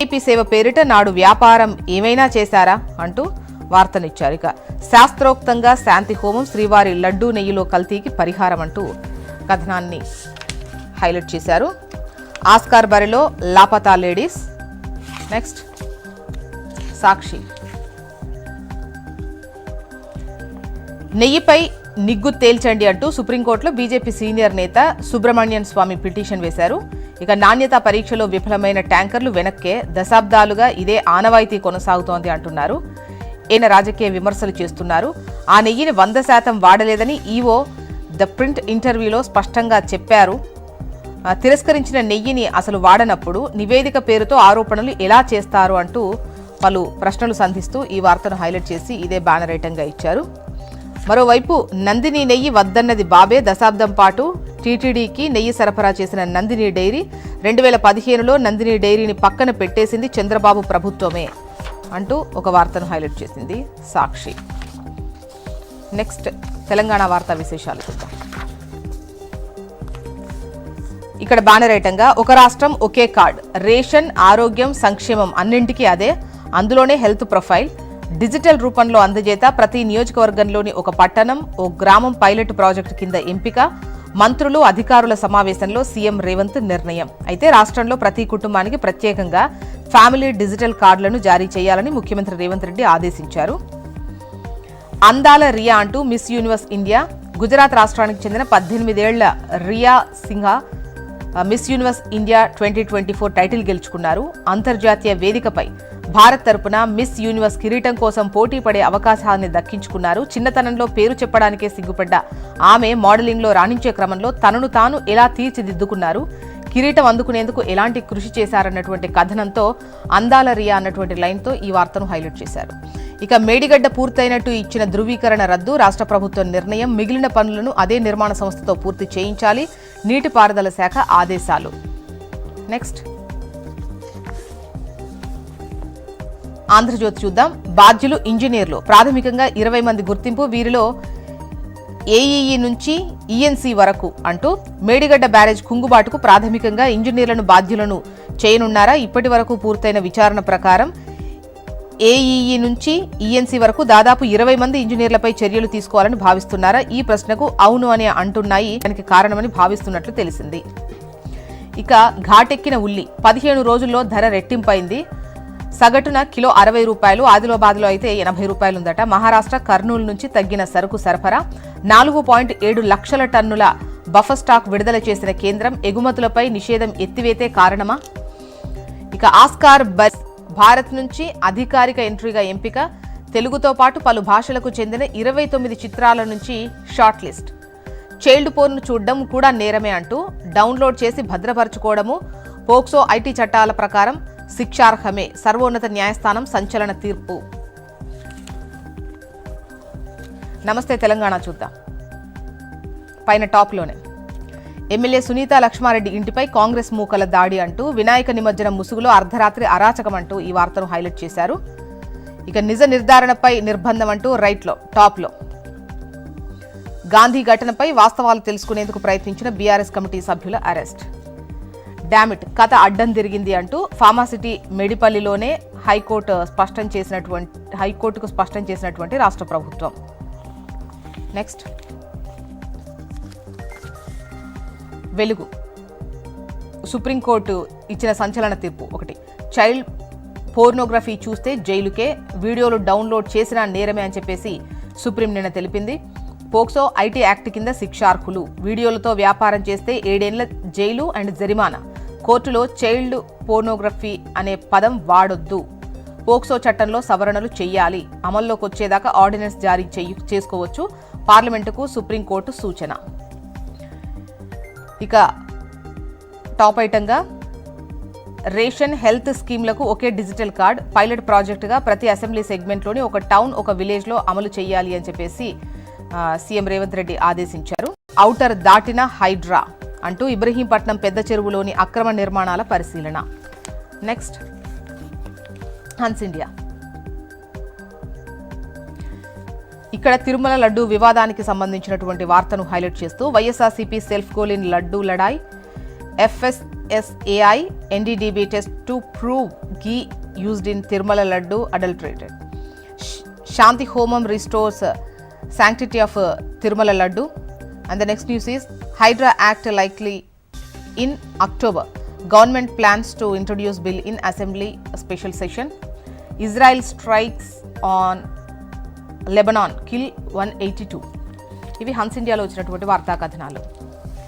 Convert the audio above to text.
TP సేవ పేరిట నాడు వ్యాపారం ఏమైనా చేశారా అంటూ వార్తనిచ్చారు ఇక శాస్త్రోక్తంగా శాంతి హోమం శ్రీవారి లడ్డూ నెయ్యిలో కల్తీకి పరిహారం అంటూ కథనాన్ని హైలైట్ చేశారు. ఆస్కార్ బరిలో లాపతా లేడీస్. నెక్స్ట్ సాక్షి. నెయ్యిపై నిగ్గు తేల్చండి అంటూ సుప్రీంకోర్టులో బీజేపీ సీనియర్ నేత సుబ్రహ్మణ్యన్ స్వామి పిటిషన్ వేశారు. ఇక నాణ్యత పరీక్షలో విఫలమైన ట్యాంకర్లు వెనక్కే దశాబ్దాలుగా ఇదే ఆనవాయితీ కొనసాగుతోంది అంటున్నారు. ఈయన రాజకీయ విమర్శలు చేస్తున్నారు. ఆ నెయ్యిని వంద శాతం వాడలేదని ఈవో ద ప్రింట్ ఇంటర్వ్యూలో స్పష్టంగా చెప్పారు. తిరస్కరించిన నెయ్యిని అసలు వాడనప్పుడు నివేదిక పేరుతో ఆరోపణలు ఎలా చేస్తారు అంటూ పలు ప్రశ్నలు సంధిస్తూ ఈ వార్తను హైలైట్ చేసి ఇదే బ్యానర్ ఐటంగా ఇచ్చారు. మరోవైపు నందిని నెయ్యి వద్దన్నది బాబే దశాబ్దం పాటు టీటీడీకి నెయ్యి సరఫరా చేసిన నందిని డైరీ రెండు వేల పదిహేనులో నందిని డైరీని పక్కన పెట్టేసింది చంద్రబాబు ప్రభుత్వమే అంటూ ఒక వార్తను హైలైట్ చేసింది సాక్షి. నెక్స్ట్ తెలంగాణ వార్తా విశేషాలు చూద్దాం. ఇక్కడ బ్యానర్ ఒక రాష్ట్రం ఒకే కార్డ్ రేషన్ ఆరోగ్యం సంక్షేమం అన్నింటికీ అదే అందులోనే హెల్త్ ప్రొఫైల్ డిజిటల్ రూపంలో అందజేత ప్రతి నియోజకవర్గంలోని ఒక పట్టణం ఓ గ్రామం పైలట్ ప్రాజెక్టు కింద ఎంపిక మంత్రులు అధికారుల సమావేశంలో సీఎం రేవంత్ నిర్ణయం. అయితే రాష్ట్రంలో ప్రతి కుటుంబానికి ప్రత్యేకంగా ఫ్యామిలీ డిజిటల్ కార్డులను జారీ చేయాలని ముఖ్యమంత్రి రేవంత్ రెడ్డి ఆదేశించారు. అందాల రియా అంటూ మిస్ యూనివర్స్ ఇండియా గుజరాత్ రాష్ట్రానికి చెందిన పద్దెనిమిదేళ్ళ Riya Singha Miss Universe India twenty twenty four title గెలుచుకున్నారు. అంతర్జాతీయ వేదికపై భారత్ తరపున మిస్ యూనివర్స్ కిరీటం కోసం పోటీ పడే అవకాశాన్ని దక్కించుకున్నారు. చిన్నతనంలో పేరు చెప్పడానికే సిగ్గుపడ్డ ఆమె మోడలింగ్లో రాణించే క్రమంలో తనను తాను ఎలా తీర్చిదిద్దుకున్నారు? కిరీటం అందుకునేందుకు ఎలాంటి కృషి చేశారన్నటువంటి కథనంతో అందాల రియా అన్నటువంటి లైన్తో ఈ వార్తను హైలైట్ చేశారు. ఇక మేడిగడ్డ పూర్తయినట్టు ఇచ్చిన ధృవీకరణ రద్దు రాష్ట్ర ప్రభుత్వం నిర్ణయం మిగిలిన పనులను అదే నిర్మాణ సంస్థతో పూర్తి చేయించాలి నీటిపారుదల శాఖ ఆదేశాలు. నెక్స్ట్. ఆంధ్రజ్యోతి చూద్దాం. బాధ్యులు ఇంజనీర్లు. ప్రాథమికంగా ఇరవై మంది గుర్తింపు వీరిలో ఏఈఈ నుంచి ఈఎన్సీ వరకు అంటూ మేడిగడ్డ బ్యారేజ్ కుంగుబాటుకు ప్రాథమికంగా ఇంజనీర్లను బాధ్యులను చేయనున్నారా? ఇప్పటి వరకు పూర్తయిన విచారణ ప్రకారం ఏఈఈ నుంచి ఈఎన్సీ వరకు దాదాపు ఇరవై మంది ఇంజనీర్లపై చర్యలు తీసుకోవాలని భావిస్తున్నారా? ఈ ప్రశ్నకు అవును అని అంటున్నాయి. దానికి కారణమని భావిస్తున్నట్లు తెలిసింది. ఇక ఘాటెక్కిన ఉల్లి. పదిహేను రోజుల్లో ధర రెట్టింపైంది. సగటున కిలో అరవై రూపాయలు ఆదిలాబాద్లో అయితే ఎనభై రూపాయలు ఉందట మహారాష్ట్ర కర్నూలు నుంచి తగ్గిన సరుకు సరఫరా. నాలుగు పాయింట్ ఏడు లక్షల టన్నుల బఫర్ స్టాక్ విడుదల చేసిన కేంద్రం ఎగుమతులపై నిషేధం ఎత్తివేతే కారణమా? ఇక ఆస్కార్ బస్ భారత్ నుంచి అధికారిక ఎంట్రీగా ఎంపిక. తెలుగుతో పాటు పలు భాషలకు చెందిన ఇరవై తొమ్మిది చిత్రాల నుంచి షార్ట్ లిస్ట్ చైల్డ్ పోర్ను చూడడం కూడా నేరమే అంటూ డౌన్లోడ్ చేసి భద్రపరచుకోవడము పోక్సో ఐటీ చట్టాల ప్రకారం శిక్షార్హమే. సర్వోన్నత న్యాయస్థానం సంచలన తీర్పు. నమస్తే తెలంగాణ చూద్దాం. పైన టాప్లోనే. ఎమ్మెల్యే సునీత లక్ష్మారెడ్డి ఇంటిపై కాంగ్రెస్ మూకల దాడి అంటూ వినాయక నిమజ్జనం ముసుగులో అర్ధరాత్రి అరాచకం అంటూ ఈ వార్తను హైలైట్ చేశారు. ఇక నిజ నిర్ధారణపై నిర్బంధం అంటూ రైట్లో టాప్లో. గాంధీ ఘటనపై వాస్తవాలు తెలుసుకునేందుకు ప్రయత్నించిన బీఆర్ఎస్ కమిటీ సభ్యుల అరెస్ట్. డామిట్ కథ అడ్డం తిరిగింది అంటూ ఫార్మాసిటీ మెడిపల్లిలోనే హైకోర్టు స్పష్టం చేసినటువంటి హైకోర్టుకు స్పష్టం చేసినటువంటి రాష్ట్ర ప్రభుత్వం. నెక్స్ట్ వెలుగు. సుప్రీంకోర్టు ఇచ్చిన సంచలన తీర్పు ఒకటి. చైల్డ్ పోర్నోగ్రఫీ చూస్తే జైలుకే వీడియోలు డౌన్లోడ్ చేసినా నేరమే అని చెప్పేసి సుప్రీం నిన్న తెలిపింది. పోక్సో ఐటీ యాక్ట్ కింద శిక్షార్హులు. వీడియోలతో వ్యాపారం చేస్తే ఏడేళ్ళ జైలు అండ్ జరిమానా. కోర్టులో చైల్డ్ పోర్నోగ్రఫీ అనే పదం వాడొద్దు. పోక్సో చట్టంలో సవరణలు చేయాలి అమల్లోకి వచ్చేదాకా ఆర్డినెన్స్ జారీ చేయు చేసుకోవచ్చు. పార్లమెంటుకు సుప్రీంకోర్టు సూచన. ఇక టాప్ ఐటంగా రేషన్ హెల్త్ స్కీమ్లకు ఒకే డిజిటల్ కార్డ్ పైలట్ ప్రాజెక్టుగా ప్రతి అసెంబ్లీ సెగ్మెంట్లోని ఒక టౌన్ ఒక విలేజ్లో అమలు చేయాలి అని చెప్పేసి సీఎం రేవంత్ రెడ్డి ఆదేశించారు. ఔటర్ దాటిన హైడ్రా. అంటూ ఇబ్రహీంపట్నం పెద్ద చెరువులోని అక్రమ నిర్మాణాల పరిశీలన. Next Hans India. ఇక్కడ తిరుమల లడ్డు వివాదానికి సంబంధించినటువంటి వార్తను హైలైట్ చేస్తూ YSRCP self goal in laddu లడాయ్ FSSAI NDDB test to prove ghee used in Tirumala laddu adulterated. Shanti homam restores sanctity of Tirumala laddu and the next news is HYDRAA act likely in October government plans to introduce bill in assembly special session Israel strikes on Lebanon kill one eighty two ఇవి Hans ఇండియాలో వచ్చినటువంటి వార్తా కథనాలు